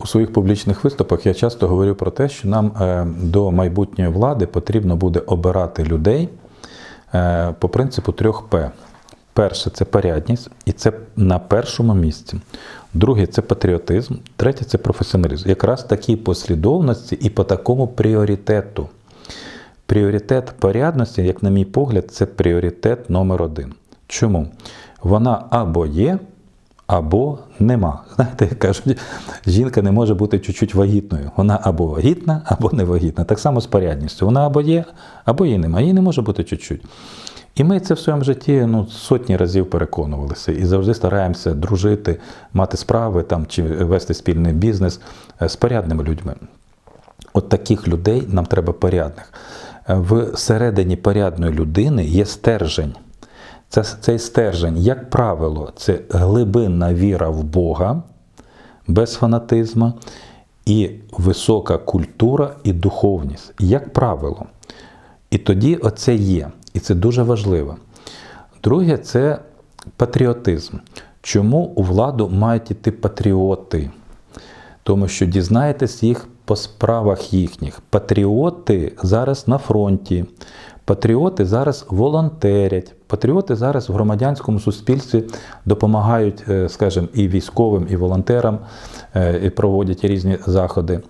У своїх публічних виступах я часто говорю про те, що нам е, до майбутньої влади потрібно буде обирати людей е, по принципу трьох П. Перше це порядність, і це на першому місці. Друге це патріотизм, третє це професіоналізм. Якраз такій послідовності і по такому пріоритету. Пріоритет порядності, як на мій погляд, це пріоритет номер один. Чому? Вона або є, або нема. Знаєте, кажуть, жінка не може бути чуть-чуть вагітною. Вона або вагітна, або не вагітна. Так само з порядністю. Вона або є, або її немає. Її не може бути чуть-чуть. І ми це в своєму житті ну, сотні разів переконувалися і завжди стараємося дружити, мати справи там, чи вести спільний бізнес е, з порядними людьми. От таких людей нам треба порядних. Е, Всередині порядної людини є стержень. Це, цей стержень, як правило, це глибинна віра в Бога без фанатизму і висока культура і духовність, як правило. І тоді оце є. І це дуже важливо. Друге це патріотизм. Чому у владу мають іти патріоти? Тому що дізнаєтесь їх по справах їхніх. Патріоти зараз на фронті, патріоти зараз волонтерять, патріоти зараз в громадянському суспільстві допомагають, е, скажімо, і військовим, і волонтерам, е, і проводять різні заходи.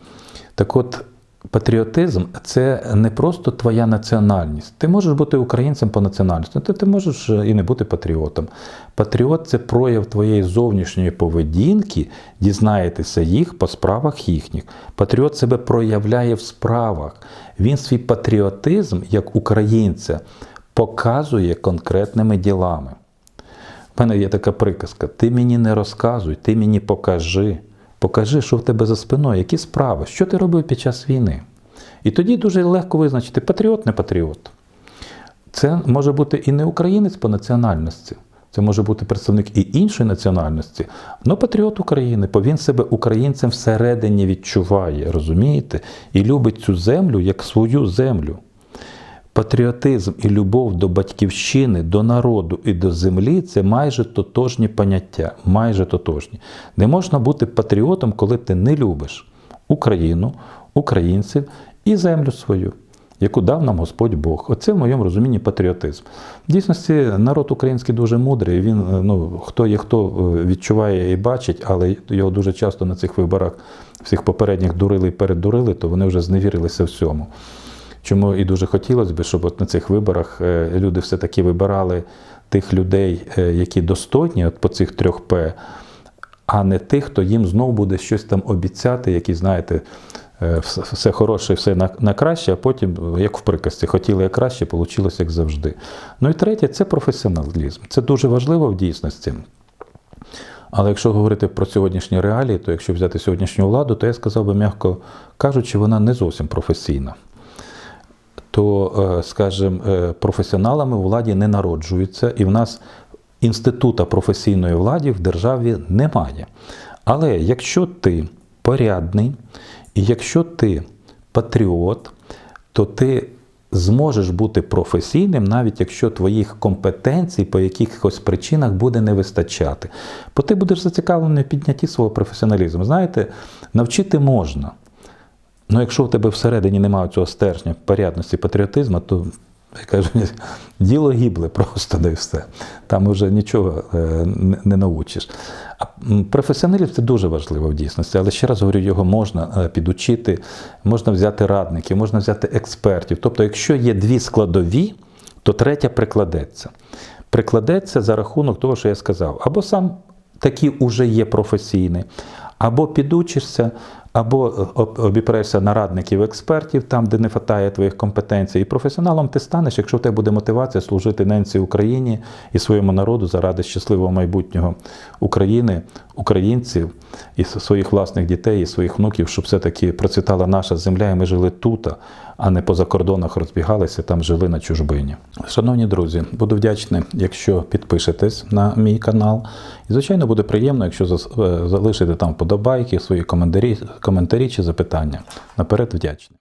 Так от, патріотизм це не просто твоя національність. Ти можеш бути українцем по національності, ти, ти можеш і не бути патріотом. Патріот це прояв твоєї зовнішньої поведінки, дізнаєтеся їх по справах їхніх. Патріот себе проявляє в справах. Він свій патріотизм як українця показує конкретними ділами. У мене є така приказка: ти мені не розказуй, ти мені покажи. Покажи, що в тебе за спиною, які справи, що ти робив під час війни. І тоді дуже легко визначити, патріот, не патріот. Це може бути і не українець по національності, це може бути представник і іншої національності, але патріот України, бо він себе українцем всередині відчуває, розумієте? І любить цю землю як свою землю. Патріотизм і любов до батьківщини, до народу і до землі це майже тотожні поняття. Майже тотожні. Не можна бути патріотом, коли ти не любиш Україну, українців і землю свою, яку дав нам Господь Бог. Оце в моєму розумінні патріотизм. В дійсності народ український дуже мудрий. Він ну хто є, хто відчуває і бачить, але його дуже часто на цих виборах всіх попередніх дурили і передурили, то вони вже зневірилися всьому. Чому і дуже хотілося б, щоб от на цих виборах е, люди все-таки вибирали тих людей, е, які достойні от по цих трьох П, а не тих, хто їм знову буде щось там обіцяти, які, знаєте, е, все хороше, все на, на краще, а потім, як в приказці, хотіли як краще, вийшло як завжди. Ну і третє це професіоналізм. Це дуже важливо в дійсності. Але якщо говорити про сьогоднішні реалії, то якщо взяти сьогоднішню владу, то я сказав би, м'яко кажучи, вона не зовсім професійна то, скажімо, професіоналами у владі не народжуються, і в нас інститута професійної влади в державі немає. Але якщо ти порядний, і якщо ти патріот, то ти зможеш бути професійним, навіть якщо твоїх компетенцій по якихось причинах буде не вистачати. Бо ти будеш зацікавлений в піднятті свого професіоналізму. Знаєте, навчити можна. Ну, якщо в тебе всередині немає цього стержня, порядності, патріотизму, то я кажу, діло гібле просто да і все. Там вже нічого не научиш. А професіоналізм це дуже важливо в дійсності, але ще раз говорю, його можна підучити, можна взяти радників, можна взяти експертів. Тобто, якщо є дві складові, то третя прикладеться. Прикладеться за рахунок того, що я сказав, або сам такий уже є професійний, або підучишся, або обіпрешся на радників експертів, там, де не вистачає твоїх компетенцій. І професіоналом ти станеш, якщо в тебе буде мотивація служити ненці Україні і своєму народу заради щасливого майбутнього України, українців і своїх власних дітей, і своїх внуків, щоб все-таки процвітала наша земля, і ми жили тут, а не по закордонах розбігалися, там жили на чужбині. Шановні друзі, буду вдячний, якщо підпишетесь на мій канал. І, звичайно, буде приємно, якщо залишите там вподобайки, свої коментарі коментарі чи запитання. Наперед вдячний.